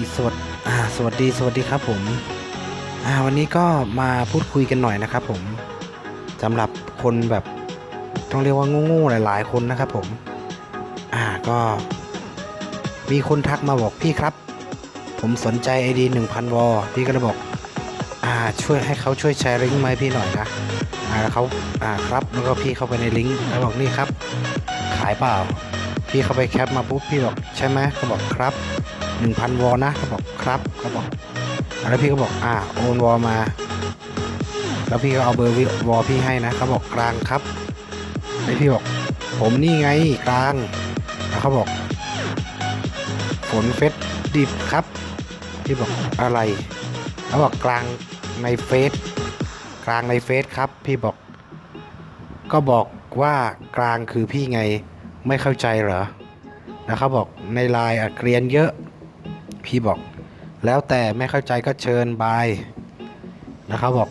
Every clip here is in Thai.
ีสวัสดอ่าสวัสดีสวัสดีครับผมอ่าวันนี้ก็มาพูดคุยกันหน่อยนะครับผมสำหรับคนแบบต้องเรียกว่าโง่ๆหลาย ๆ คนนะครับผม อ่าก็มีคนทักมาบอกพี่ครับ ผมสนใจไอดีหนึ่งพันวอพี่ก็เลยบอก อ่าช่วยให้เขาช่วยแชร์ลิงก์มาให้พี่หน่อยนะอ่าเขาอ่าครับแล้วก็พี่เข้าไปในลิงก์แล้วบอกนี่ครับ ขายเปล่า พี่เข้าไปแคปมาปุ๊บพี่บอกใช่ไหมเขาบอกครับ หนึ่งพันวอลนะเขาบอกครับเขาบอกแล้วพี่ก็บอกอ่าโอนวอลมา แล้วพี่ก็เอาเบอร์วิวอลพี่ให้นะเขาบอกกลางครับแล้วพี่บอก ผมนี่ไงกลางแล้วเขาบอก ฝนเฟสดิบครับพี่บอกอะไรเขาบอกกลางในเฟซกลางในเฟซครับ พี่บอก ก็บอกว่ากลางคือพี่ไงไม่เข้าใจเหรอ แล้วเขาบอกในไลน์อัดเกรียนเยอะ พี่บอก แล้วแต่ไม่เข้าใจก็เชิญบายแล้วเขาบอก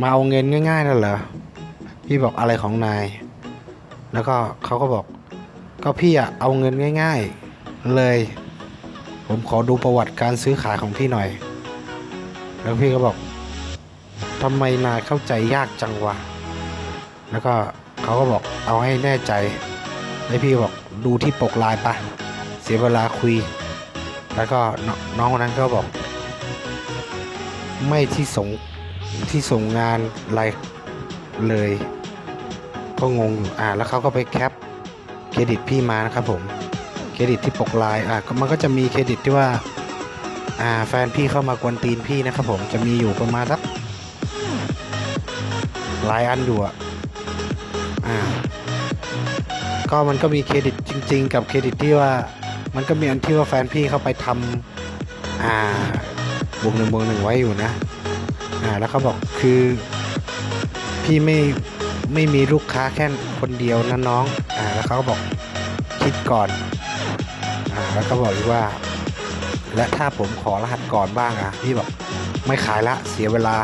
มาเอาเงินง่ายๆนั่นเหรอพี่บอกอะไรของนาย แล้วก็เขาก็บอก ก็พี่อะเอาเงินง่าย ๆ เลย ผมขอดูประวัติการซื้อขายของพี่หน่อย แล้วพี่ก็บอกทำไมนายเข้าใจยากจังวะ แล้วก็เขาก็บอกเอาให้แน่ใจ แล้วพี่บอกดูที่ปกลน์ปะ เสียเวลาคุย แล้วก็น้องคนนั้นก็บอก ไม่ที่ส่งที่ส่งงานอะไรเลย ก็งงอยู่อ่าแล้วเขาก็ไปแคปเครดิตพี่มานะครับผมเครดิตที่ปกลน์อ่ามันก็จะมีเครดิตที่ว่าอ่าแฟนพี่เข้ามากวนตีนพี่นะครับผมจะมีอยู่ประมาณสักหลายอันอยู่อะอ่าก็มันก็มีเครดิตจริง ๆ กับเครดิตที่ว่า มันก็มีอันที่ว่าแฟนพี่เข้าไปทำอ่าบวกหนึ่งบวกหนึ่งไว้อยู่นะ อ่า แล้วเขาบอกคือพี่ไม่ไม่มีลูกค้าแค่คนเดียวนะน้อง อ่า แล้วเขาก็บอกคิดก่อน อ่า แล้วก็บอกอีกว่า และถ้าผมขอรหัสก่อนบ้างอะ พี่บอกไม่ขายละเสียเวลา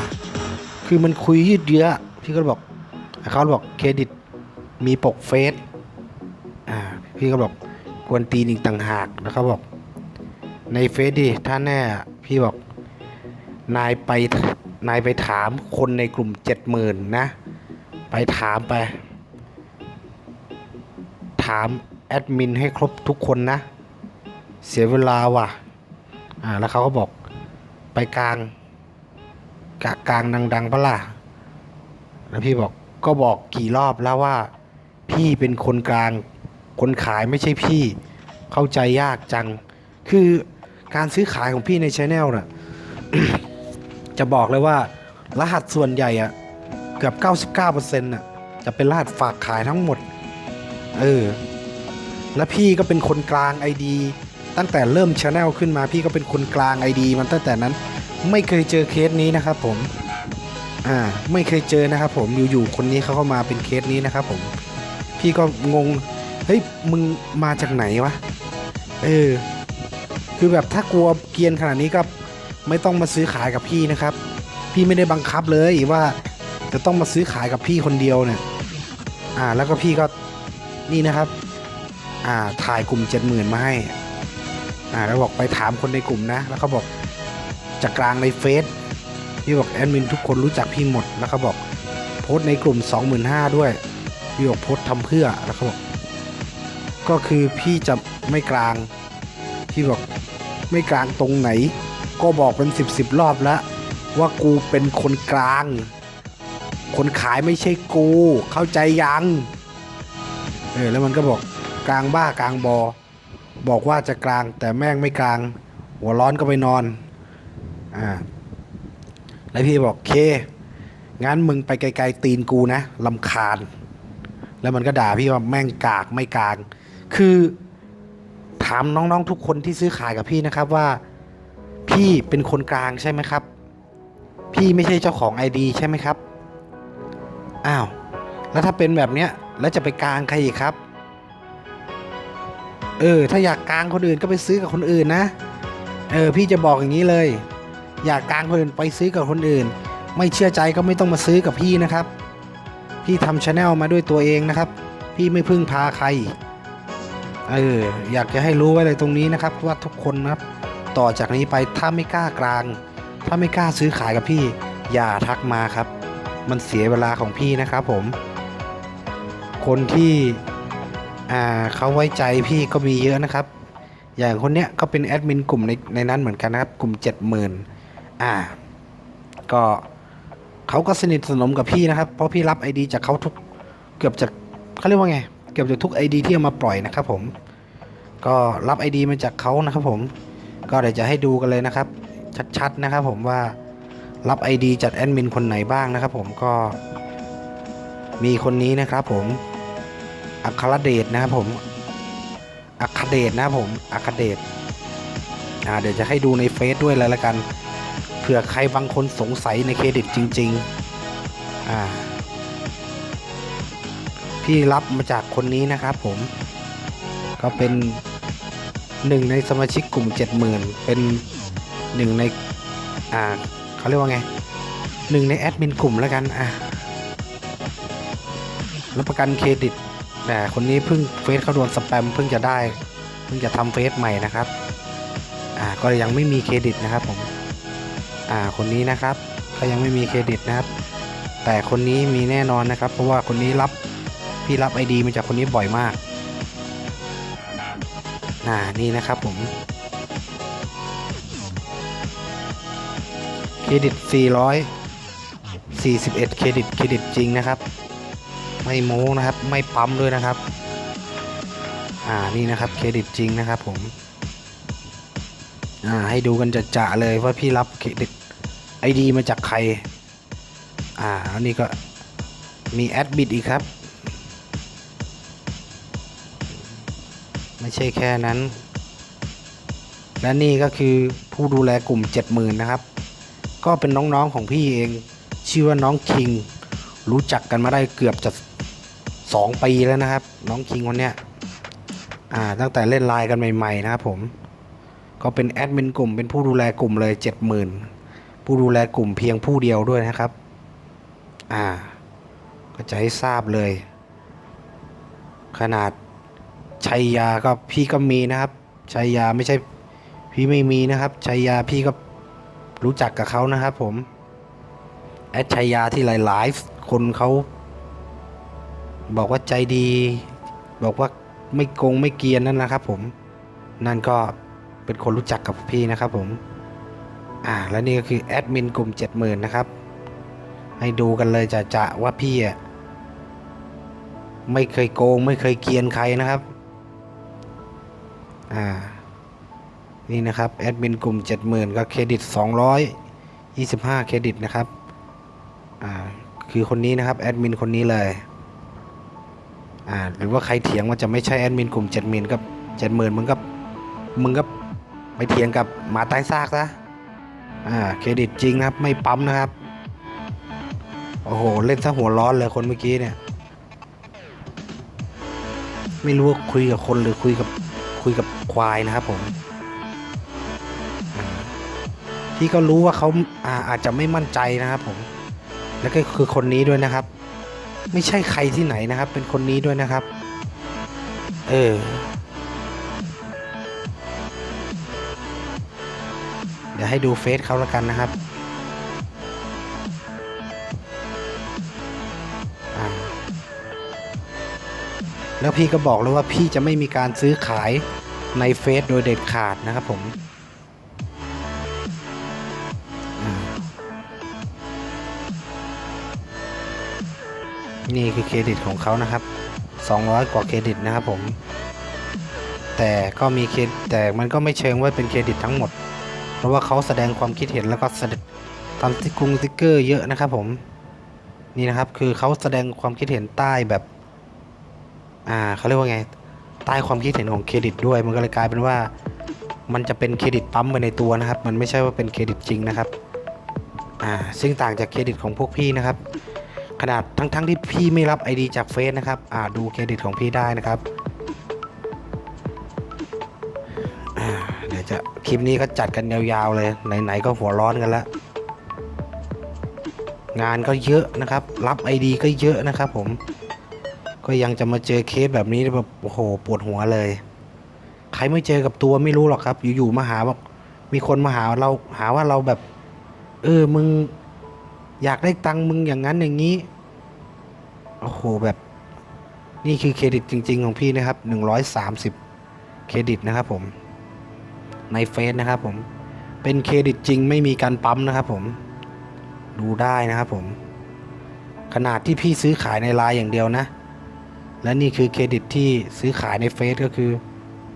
คือมันคุยยืดเยื้อ พี่ก็บอกเขาบอกเครดิตมีปกเฟซ อ่า พี่ก็บอก กวนตีนอีกต่างหากแล้วเขาบอก ในเฟซดิถ้าแน่พี่บอกนายไปนายไปถามคนในกลุ่มเจ็ดหมื่นนะ ไปถามไป ถามแอดมินให้ครบทุกคนนะ เสียเวลาว่ะอ่าแล้วเขาก็บอกไปกลางกะกลางดังๆปะล่ะแล้วพี่บอกก็บอกกี่รอบแล้วว่า พี่เป็นคนกลาง คนขายไม่ใช่พี่เข้าใจยากจัง คือการซื้อขายของพี่ในช anel น่ะจะบอกเลยว่า รหัสส่วนใหญ่อะเกือบ 99%น่ะจะเป็นรหัสฝากขายทั้งหมด เออ และพี่ก็เป็นคนกลาง ID ตั้งแต่เริ่มช anel ขึ้นมาพี่ก็เป็นคนกลาง ID มันตั้งแต่นั้น ไม่เคยเจอเคสนี้นะครับผม อ่า ไม่เคยเจอนะครับผมอยู่ๆคนนี้เขาเข้ามาเป็นเคสนี้นะครับผม พี่ก็งง ฮ้ยมึงมาจากไหนวะ เออ คือแบบถ้ากลัวเกียนขนาดนี้ก็ไม่ต้องมาซื้อขายกับพี่นะครับ พี่ไม่ได้บังคับเลยว่าจะต้องมาซื้อขายกับพี่คนเดียวเนี่ยอ่าแล้วก็พี่ก็นี่นะครับ อ่าถ่ายกลุ่มเจ็ดหมื่นมาให้ อ่าแล้วบอกไปถามคนในกลุ่มนะ แล้วเขาบอกจากกลางในเฟซพี่บอกแอดมินทุกคนรู้จักพี่หมดแล้วเขาบอกโพสต์ในกลุ่ม 25,000ด้วยพี่บอกโพสต์ทำเพื่อแล้วเขาบอก ก็คือพี่จะไม่กลาง พี่บอกไม่กลางตรงไหน ก็บอกเป็นสิบสิบรอบแล้วว่ากูเป็นคนกลาง คนขายไม่ใช่กู เข้าใจยังเออแล้วมันก็บอกกลางบ้ากลางบอ บอกว่าจะกลางแต่แม่งไม่กลาง หัวร้อนก็ไปนอนอ่าแล้วพี่บอกเค งั้นมึงไปไกลๆตีนกูนะลำคาญ แล้วมันก็ด่าพี่ว่าแม่งกากไม่กลาง คือถามน้องๆทุกคนที่ซื้อขายกับพี่นะครับว่า พี่เป็นคนกลางใช่ไหมครับ พี่ไม่ใช่เจ้าของไอดีใช่ไหมครับอ้าวแล้วถ้าเป็นแบบเนี้ยแล้วจะไปกลางใครอีกครับ เออ ถ้าอยากกลางคนอื่นก็ไปซื้อกับคนอื่นนะ เออ พี่จะบอกอย่างนี้เลย อยากกลางคนอื่นไปซื้อกับคนอื่น ไม่เชื่อใจก็ไม่ต้องมาซื้อกับพี่นะครับ พี่ทำชาแนลมาด้วยตัวเองนะครับ พี่ไม่พึ่งพาใคร เอออยากจะให้รู้ไว้เลยตรงนี้นะครับ ว่าทุกคนนะครับต่อจากนี้ไปถ้าไม่กล้ากลาง ถ้าไม่กล้าซื้อขายกับพี่ อย่าทักมาครับ มันเสียเวลาของพี่นะครับผม คนที่อ่าเขาไว้ใจพี่ก็มีเยอะนะครับ อย่างคนเนี้ยก็เป็นแอดมินกลุ่มในในนั้นเหมือนกันนะครับกลุ่ม 70,000อ่า ก็เขาก็สนิทสนมกับพี่นะครับ เพราะพี่รับ ID จากเขาทุกเกือบจะเขาเรียกว่าไง เกือบจะทุก ID ที่เอามาปล่อยนะครับผม ก็รับ ID มาจากเขานะครับผม ก็เดี๋ยวจะให้ดูกันเลยนะครับ ชัดๆนะครับผมว่ารับ ID จากแอดมินคนไหนบ้างนะครับผมก็มีคนนี้นะครับผม อัครเดชนะครับผม อัครเดชนะครับผม อัครเดชอ่าเดี๋ยวจะให้ดูในเฟซด้วยเลยละกัน เผื่อใครบางคนสงสัยในเครดิตจริง ๆ อ่า พี่รับมาจากคนนี้นะครับผม ก็เป็นหนึ่งในสมาชิกกลุ่ม 70,000 เป็นหนึ่งใน อ่าเขาเรียกว่าไงหนึ่งในแอดมินกลุ่มแล้วกัน อะรับประกันเครดิตแต่คนนี้เพิ่งเฟซเขาโดนสแปมเพิ่งจะได้ เพิ่งจะทำเฟซใหม่นะครับ อ่าก็ยังไม่มีเครดิตนะครับผม อ่าคนนี้นะครับ ก็ยังไม่มีเครดิตนะครับ แต่คนนี้มีแน่นอนนะครับ เพราะว่าคนนี้รับ พี่รับไอดีมาจากคนนี้บ่อยมากอ่านี่นะครับผมเครดิต 441 เครดิตเครดิตจริงนะครับ ไม่โม้นะครับ ไม่ปั๊มด้วยนะครับ อ่านี่นะครับเครดิตจริงนะครับผมอ่าให้ดูกันจะจะๆเลยว่าพี่รับเครดิตไอดีมาจากใคร อ่าแล้วนี่ก็มีแอดบิดอีกครับ ไม่ใช่แค่นั้น และนี่ก็คือผู้ดูแลกลุ่ม 70,000 นะครับ ก็เป็นน้องๆของพี่เอง ชื่อว่าน้องคิง รู้จักกันมาได้เกือบจะ2ปีแล้วนะครับ น้องคิงคนเนี้ยอ่าตั้งแต่เล่นไลน์กันใหม่ๆนะครับผม ก็เป็นแอดมินกลุ่มเป็นผู้ดูแลกลุ่มเลย 70,000 ผู้ดูแลกลุ่มเพียงผู้เดียวด้วยนะครับ อ่า ก็จะให้ทราบเลย ขนาด ชัยยาก็พี่ก็มีนะครับชัยยาไม่ใช่พี่ไม่มีนะครับชัยยาพี่ก็รู้จักกับเขานะครับ ผมแอดชัยยาที่หลายๆคนเขาบอกว่าใจดี บอกว่าไม่โกงไม่เกียนนั่นนะครับ ผมนั่นก็เป็นคนรู้จักกับพี่นะครับผมอ่าและนี่ก็คือแอดมินกลุ่ม 70,000นะครับ ให้ดูกันเลยจะจะว่าพี่อะไม่เคยโกงไม่เคยเกียนใครนะครับ อ่านี่นะครับแอดมินกลุ่ม 70,000 ก็เครดิต 225 เครดิตนะครับอ่าคือคนนี้นะครับแอดมินคนนี้เลยอ่าหรือว่าใครเถียงว่าจะไม่ใช่แอดมินกลุ่ม 70,000 กับ 70,000 มึงก็มึงก็ไปเถียงกับหมาใต้ซากซะอ่าเครดิตจริงนะครับไม่ปั๊มนะครับโอ้โหเล่นซะหัวร้อนเลยคนเมื่อกี้เนี่ย ไม่รู้ว่าคุยกับคนหรือคุยกับ ควายนะครับผมอ่าพี่ก็รู้ว่าเขาอาอาจจะไม่มั่นใจนะครับผม แล้วก็คือคนนี้ด้วยนะครับ ไม่ใช่ใครที่ไหนนะครับ เป็นคนนี้ด้วยนะครับ เออ เดี๋ยวให้ดูเฟซเขาแล้วกันนะครับแล้วพี่ก็บอกเลยว่าพี่จะไม่มีการซื้อขาย ในเฟซโดยเด็ดขาดนะครับผมนี่คือเครดิตของเขานะครับ 200 กว่าเครดิตนะครับผม แต่ก็มีเครดิตแต่มันก็ไม่เชิงว่าเป็นเครดิตทั้งหมด เพราะว่าเขาแสดงความคิดเห็นแล้วก็แสดงทำสติ๊กกรุงสติ๊กเกอร์เยอะนะครับผม นี่นะครับคือเขาแสดงความคิดเห็นใต้แบบ อ่าเขาเรียกว่าไง ใต้ความคิดเห็นของเครดิตด้วย มันก็เลยกลายเป็นว่า มันจะเป็นเครดิตปั๊มไปในตัวนะครับ มันไม่ใช่ว่าเป็นเครดิตจริงนะครับอ่าซึ่งต่างจากเครดิตของพวกพี่นะครับ ขนาดทั้งๆที่พี่ไม่รับ ID จากเฟซนะครับอ่าดูเครดิตของพี่ได้นะครับอ่าเดี๋ยวจะคลิปนี้ก็จัดกันยาวๆเลยไหนๆก็หัวร้อนกันแล้วงานก็เยอะนะครับ รับ ID ก็เยอะนะครับผม ก็ยังจะมาเจอเคสแบบนี้แบบโอ้โหปวดหัวเลย ใครไม่เจอกับตัวไม่รู้หรอกครับ อยู่ๆมาหาบอกมีคนมาหาเราหาว่าเราแบบ เออมึงอยากได้ตังค์มึงอย่างนั้นอย่างนี้โอ้โหแบบนี่คือเครดิตจริง ๆ ของพี่นะครับ 130 เครดิตนะครับผม ในเฟซนะครับผม เป็นเครดิตจริงไม่มีการปั๊มนะครับผม ดูได้นะครับผม ขนาดที่พี่ซื้อขายในไลน์อย่างเดียวนะ และนี่คือเครดิตที่ซื้อขายในเฟซก็คือ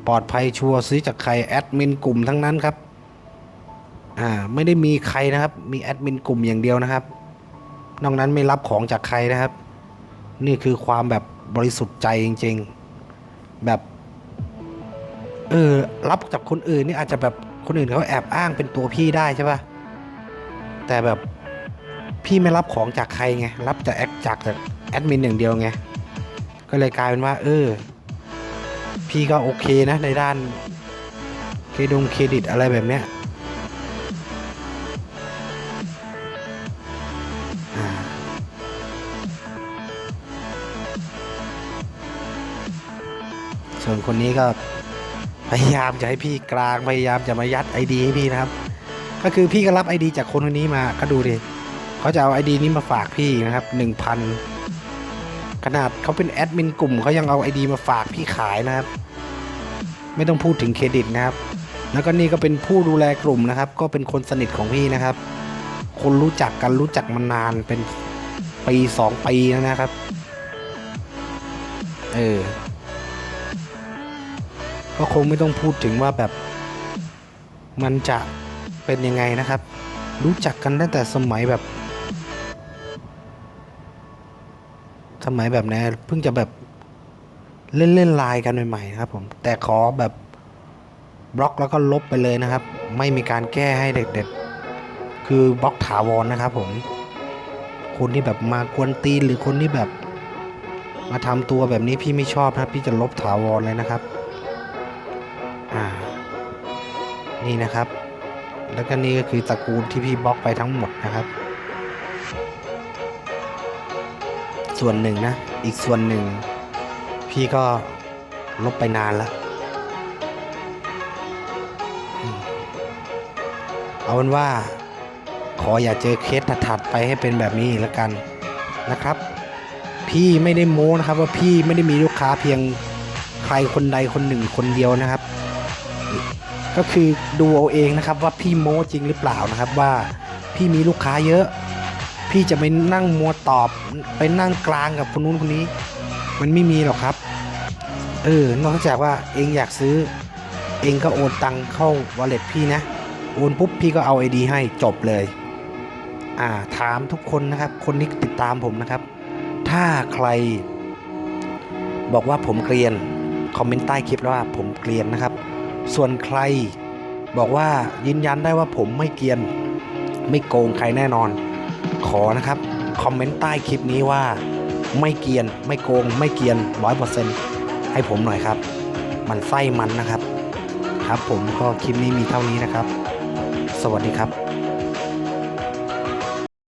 ปลอดภัยชัวร์ซื้อจากใครแอดมินกลุ่มทั้งนั้นครับอ่าไม่ได้มีใครนะครับ มีแอดมินกลุ่มอย่างเดียวนะครับ นอกนั้นไม่รับของจากใครนะครับ นี่คือความแบบบริสุทธิ์ใจจริง ๆ แบบเออรับจากคนอื่นนี่อาจจะแบบคนอื่นเขาแอบอ้างเป็นตัวพี่ได้ใช่ปะแต่แบบพี่ไม่รับของจากใครไงรับจากแอดจากแอดมินอย่างเดียวไง ก็เลยกลายเป็นว่า เออ พี่ก็โอเคนะในด้านเครดงเครดิตอะไรแบบเนี้ยส่วนคนนี้ก็พยายามจะให้พี่กลางพยายามจะมายัดไอดีให้พี่นะครับ ก็คือพี่ก็รับไอดีจากคนคนนี้มาก็ดูดิเขาจะเอาไอดีนี้มาฝากพี่นะครับหนึ่งพัน ขนาดเขาเป็นแอดมินกลุ่มเขายังเอาไอดีมาฝากพี่ขายนะครับ ไม่ต้องพูดถึงเครดิตนะครับ แล้วก็นี่ก็เป็นผู้ดูแลกลุ่มนะครับ ก็เป็นคนสนิทของพี่นะครับ คนรู้จักกันรู้จักมานานเป็นปีสองปีแล้วนะครับ เออ ก็คงไม่ต้องพูดถึงว่าแบบ มันจะเป็นยังไงนะครับ รู้จักกันตั้งแต่สมัยแบบ สมัยแบบไหนเพิ่งจะแบบเล่นเล่นไลน์กันใหม่ๆนะครับผมแต่ขอแบบบล็อกแล้วก็ลบไปเลยนะครับ ไม่มีการแก้ให้เด็ดๆคือบล็อกถาวรนะครับผม คนที่แบบมากวนตีนหรือคนที่แบบ มาทำตัวแบบนี้พี่ไม่ชอบนะครับพี่จะลบถาวรเลยนะครับอ่านี่นะครับ แล้วก็นี่ก็คือตระกูลที่พี่บล็อกไปทั้งหมดนะครับ ส่วนหนึ่งนะ อีกส่วนหนึ่ง พี่ก็ลบไปนานแล้วเอาเป็นว่า ขออย่าเจอเคสถัดไปให้เป็นแบบนี้แล้วกันนะครับ พี่ไม่ได้โม้นะครับ ว่าพี่ไม่ได้มีลูกค้าเพียงใครคนใดคนหนึ่งคนเดียวนะครับ ก็คือดูเอาเองนะครับว่าพี่โม้จริงหรือเปล่านะครับว่าพี่มีลูกค้าเยอะ พี่จะไปนั่งมัวตอบ ไปนั่งกลางกับคนนู้นคนนี้ มันไม่มีหรอกครับ เออนอกจากว่าเองอยากซื้อ เองก็โอนตังเข้าวอลเล็ตพี่นะ โอนปุ๊บพี่ก็เอาไอดีให้จบเลย อ่าถามทุกคนนะครับ คนที่ติดตามผมนะครับ ถ้าใคร บอกว่าผมเกรียน คอมเมนต์ใต้คลิปว่าผมเกรียนนะครับ ส่วนใครบอกว่ายืนยันได้ว่าผมไม่เกรียน ไม่โกงใครแน่นอน ขอนะครับ คอมเมนต์ใต้คลิปนี้ว่าไม่เกียน ไม่โกง ไม่เกียนร้อยเปอร์เซ็นต์ให้ผมหน่อยครับ มันไส้มันนะครับ ครับผมก็คลิปนี้มีเท่านี้นะครับ สวัสดีครับ